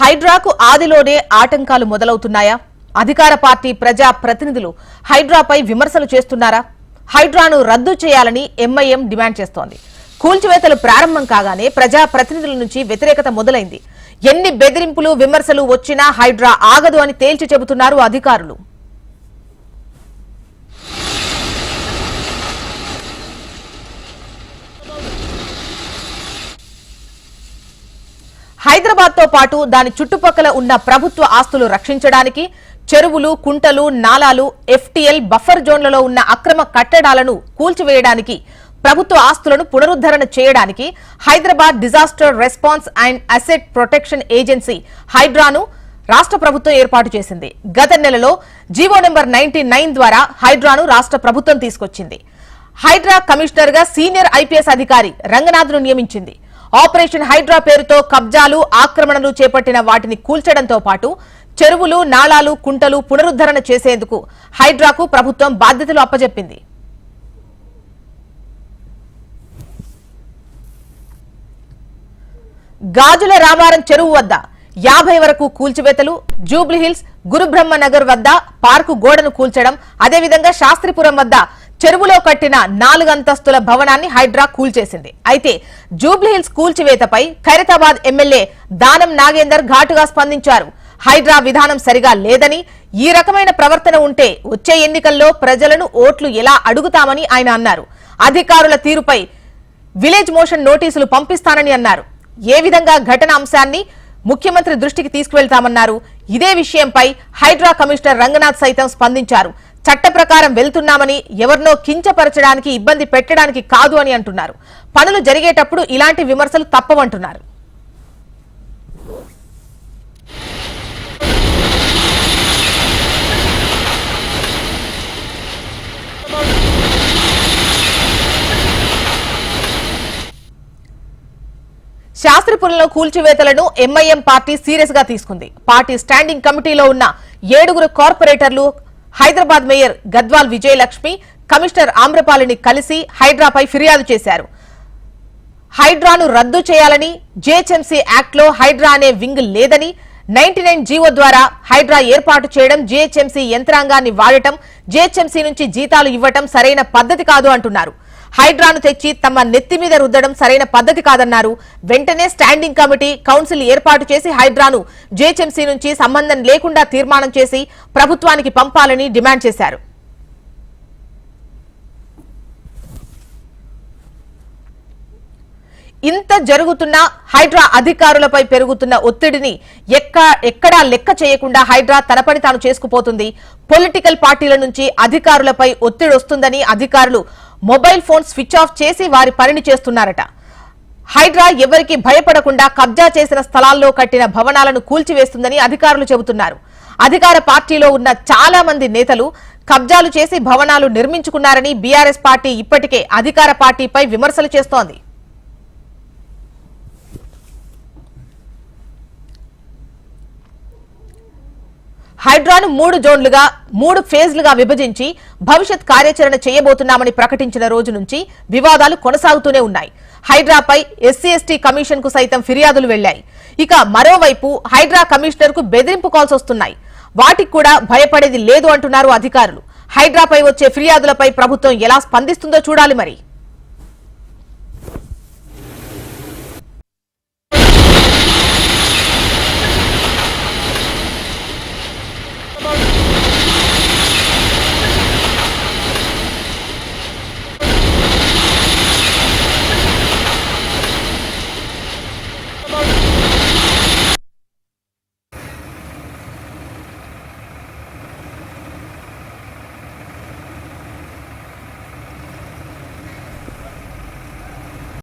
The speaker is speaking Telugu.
హైడ్రాకు ఆదిలోనే ఆటంకాలు మొదలవుతున్నాయా? అధికార పార్టీ ప్రజా ప్రతినిధులు హైడ్రాపై విమర్శలు చేస్తున్నారా? హైడ్రాను రద్దు చేయాలని ఎంఐఎం డిమాండ్ చేస్తోంది. కూల్చివేతలు ప్రారంభం కాగానే ప్రజా ప్రతినిధుల నుంచి వ్యతిరేకత మొదలైంది. ఎన్ని బెదిరింపులు విమర్శలు వచ్చినా హైడ్రా ఆగదు అని తేల్చి చెబుతున్నారు అధికారులు. హైదరాబాద్తో పాటు దాని చుట్టుపక్కల ఉన్న ప్రభుత్వ ఆస్తులు రక్షించడానికి చెరువులు కుంటలు నాలాలు ఎఫ్టీఎల్ బఫర్ జోన్లలో ఉన్న అక్రమ కట్టడాలను కూల్చివేయడానికి ప్రభుత్వ ఆస్తులను పునరుద్ధరణ చేయడానికి Hyderabad disaster response and asset protection agency హైడ్రాను రాష్ట్ర ప్రభుత్వం ఏర్పాటు చేసింది. గత నెలలో జీవో నెంబర్ నైన్టీ ద్వారా హైడ్రాను రాష్ట్ర ప్రభుత్వం తీసుకొచ్చింది. హైడ్రా కమిషనర్గా సీనియర్ ఐపీఎస్ అధికారి రంగనాథ్ను నియమించింది. ఆపరేషన్ హైడ్రా పేరుతో కబ్జాలు ఆక్రమణలు చేపట్టిన వాటిని కూల్చడంతో పాటు చెరువులు నాళాలు కుంటలు పునరుద్ధరణ చేసేందుకు హైడ్రాకు ప్రభుత్వం బాధ్యతలు అప్పజెప్పింది. గాజుల రామారం చెరువు వద్ద యాభై వరకు కూల్చివేతలు జూబ్లీహిల్స్ గురుబ్రహ్మ నగర్ వద్ద పార్కు గోడను కూల్చడం అదేవిధంగా శాస్త్రిపురం వద్ద చెరువులో కట్టిన నాలుగంతస్తుల భవనాన్ని హైడ్రా కూల్చేసింది అయితే జూబ్లీహిల్స్ కూల్చివేతపై ఖైరతాబాద్ ఎమ్మెల్యే దానం నాగేందర్ ఘాటుగా స్పందించారు. హైడ్రా విధానం సరిగా లేదని ఈ రకమైన ప్రవర్తన ఉంటే వచ్చే ఎన్నికల్లో ప్రజలను ఓట్లు ఎలా అడుగుతామని ఆయన అన్నారు. అధికారుల తీరుపై విలేజ్ మోషన్ నోటీసులు పంపిస్తానని అన్నారు. ఏ విధంగా ఘటన అంశాన్ని ముఖ్యమంత్రి దృష్టికి తీసుకువెళ్తామన్నారు. ఇదే విషయంపై హైడ్రా కమిషనర్ రంగనాథ్ సైతం స్పందించారు. చట్ట ప్రకారం వెళ్తున్నామని ఎవరినో కించపరచడానికి ఇబ్బంది పెట్టడానికి కాదు అని అంటున్నారు. పనులు జరిగేటప్పుడు ఇలాంటి విమర్శలు తప్పవంటున్నారు. శాస్త్రిపురంలో కూల్చివేతలను ఎంఐఎం పార్టీ సీరియస్గా తీసుకుంది. పార్టీ స్టాండింగ్ కమిటీలో ఉన్న ఏడుగురు కార్పొరేటర్లు హైదరాబాద్ మేయర్ గద్వాల్ విజయలక్ష్మి కమిషనర్ ఆమ్రపాలిని కలిసి హైడ్రాపై ఫిర్యాదు చేశారు. హైడ్రాను రద్దు చేయాలని జేహెచ్ఎంసీ యాక్ట్లో హైడ్రా అనే వింగ్ లేదని నైన్టీ నైన్ జీవో ద్వారా హైడ్రా ఏర్పాటు చేయడం జీహెచ్ఎంసీ యంత్రాంగాన్ని వాడటం జీహెచ్ఎంసీ నుంచి జీతాలు ఇవ్వటం సరైన పద్ధతి కాదు అంటున్నారు. హైడ్రాను తెచ్చి తమ నెత్తి మీద రుద్దడం సరైన పద్ధతి కాదన్నారు. వెంటనే స్టాండింగ్ కమిటీ కౌన్సిల్ ఏర్పాటు చేసి హైడ్రాను జేహెచ్ఎంసీ నుంచి సంబంధం లేకుండా తీర్మానం చేసి ప్రభుత్వానికి పంపాలని డిమాండ్ చేశారు. ఇంత జరుగుతున్న హైడ్రా అధికారులపై పెరుగుతున్న ఒత్తిడిని ఎక్క ఎక్కడా లెక్క చేయకుండా హైడ్రా తన పని తాను చేసుకుపోతుంది. పొలిటికల్ పార్టీల నుంచి అధికారులపై ఒత్తిడి వస్తుందని అధికారులు మొబైల్ ఫోన్ స్విచ్ ఆఫ్ చేసి వారి పనిని చేస్తున్నారట. హైడ్రా ఎవరికి భయపడకుండా కబ్జా చేసిన స్థలాల్లో కట్టిన భవనాలను కూల్చివేస్తుందని అధికారులు చెబుతున్నారు. అధికార పార్టీలో ఉన్న చాలా మంది నేతలు కబ్జాలు చేసి భవనాలు నిర్మించుకున్నారని బీఆర్ఎస్ పార్టీ ఇప్పటికే అధికార పార్టీపై విమర్శలు చేస్తోంది. హైడ్రాను మూడు జోన్లుగా మూడు ఫేజ్లుగా విభజించి భవిష్యత్ కార్యాచరణ చేయబోతున్నామని ప్రకటించిన రోజు నుంచి వివాదాలు కొనసాగుతూనే ఉన్నాయి. హైడ్రాపై ఎస్సీ ఎస్టీ కమిషన్కు సైతం ఫిర్యాదులు వెళ్ళాయి ఇక మరోవైపు హైడ్రా కమిషనర్కు బెదిరింపు కాల్స్ వస్తున్నాయి. వాటికి కూడా భయపడేది లేదు అంటున్నారు అధికారులు. హైడ్రాపై వచ్చే ఫిర్యాదులపై ప్రభుత్వం ఎలా స్పందిస్తుందో చూడాలి మరి.